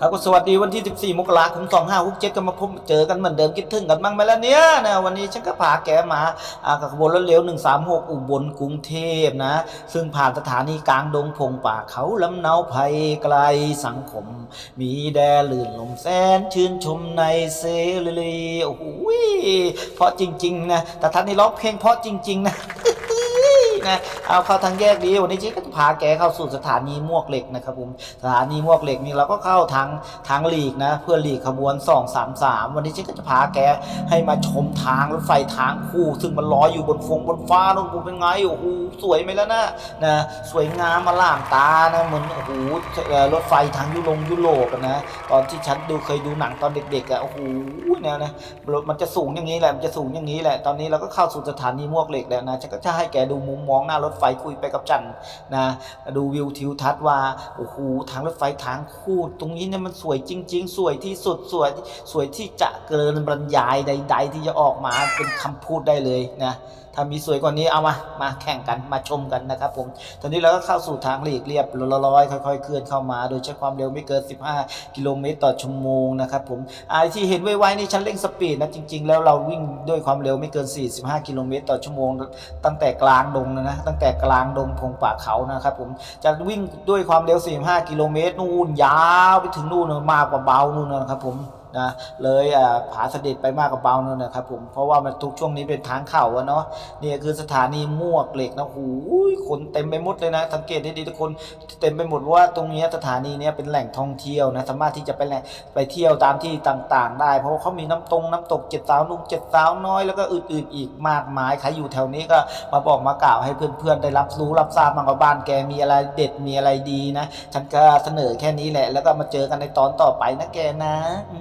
ครับก็สวัสดีวันที่ 14 มกราคม 2567ก็มาพบเจอกันเหมือนเดิมคิดถึงกันบ้างไหมล่ะเนี่ยนะวันนี้ฉันก็พาแกมาอ่ากับขบวนรถเร็ว 136 อุบลกรุงเทพนะ ซึ่งผ่านสถานีกลางดงพงป่าเขาลำเนาภัยไกลสังคม มีแดดลื่นลมแสนชื่นชมในเซรีโอ้โหเพราะจริง ๆ นะแต่ท่านนี่ร้องเพลงเพราะจริง ๆ นะ นะเอาเข้าทางแยกดีวันนี้จิ๊กก็จะพาแกเข้าสู่สถานีมวกเหล็กนะครับผมสถานีมวกเหล็กนี่เราก็เข้าทางทางหลีกนะ เพื่อหลีกขบวน 233 วันนี้จิ๊กก็จะพาแกให้มาชมทางรถไฟทางคู่ ซึ่งมันลอยอยู่บนฟงบนฟ้านู่นเป็นไงโอ้โหสวยไหมแล้วนะนะสวยงามมาล่ามตานะเหมือนโอ้โหรถไฟทางยุโรปยุโรปนะตอนที่ฉันดูเคยดูหนังตอนเด็กๆอะโอ้โหเนี่ยนะรถมันจะสูงอย่างนี้แหละมันจะสูงอย่างนี้แหละตอนนี้เราก็เข้าสู่สถานีมวกเหล็กแล้วนะฉันก็จะให้แกดูมุมมองหน้ารถไฟคุยไปกับจันนะดูวิวทิวทัศน์ว่าโอ้โหทางรถไฟทางคู่ตรงนี้เนี่ยมันสวยจริง ๆ สวยที่สุดสวยสวยที่จะเกินบรรยายใด ๆ ที่จะออกมาเป็นคำพูดได้เลยนะถ้ามีสวยกว่านี้เอามามาแข่งกันมาชมกันนะครับผมตอนนี้เราก็เข้าสู่ทางหลีกเรียบร้อยๆค่อยๆเคลื่อนเข้ามา โดยใช้ความเร็วไม่เกิน 15 กิโลเมตรต่อชั่วโมงนะครับผมไอที่เห็นไวๆนี่ฉันเร่งสปีดนะจริง ๆ แล้วเราวิ่งด้วยความเร็วไม่เกิน 45 กิโลเมตรต่อชั่วโมง ตั้งแต่กลางดงนะนะตั้งแต่กลางดงพงป่าเขานะครับผมจะวิ่งด้วยความเร็ว 45 กิโลเมตรนู่นยาวไปถึงนู่นมากกว่าเบานู่นนะครับผม นะเลยอ่าผาเสด็จไปมากกว่าเบานู่นนะครับผมเพราะว่ามันทุกช่วงนี้เป็นทางเข่าอะเนาะนี่คือสถานีมวกเหล็กนะหูยคนเต็มไปหมดเลยนะ สังเกตให้ดีทุกคนเต็มไปหมดว่าตรงนี้สถานีเนี้ยเป็นแหล่งท่องเที่ยวนะสามารถที่จะไปแหล่งไปเที่ยวตามที่ต่างๆ ได้ เพราะเขามีน้ำตรงน้ำตกเจ็ดสาวนุ่งเจ็ดสาวน้อยแล้วก็อื่นๆอีกมากมายใครอยู่แถวนี้ก็มาบอกมากล่าวให้เพื่อนๆได้รับรู้รับทราบบ้างว่าบ้านแกมีอะไรเด็ดมีอะไรดีนะฉันก็เสนอแค่นี้แหละ แล้วก็มาเจอกันในตอนต่อไปนะแกนะอื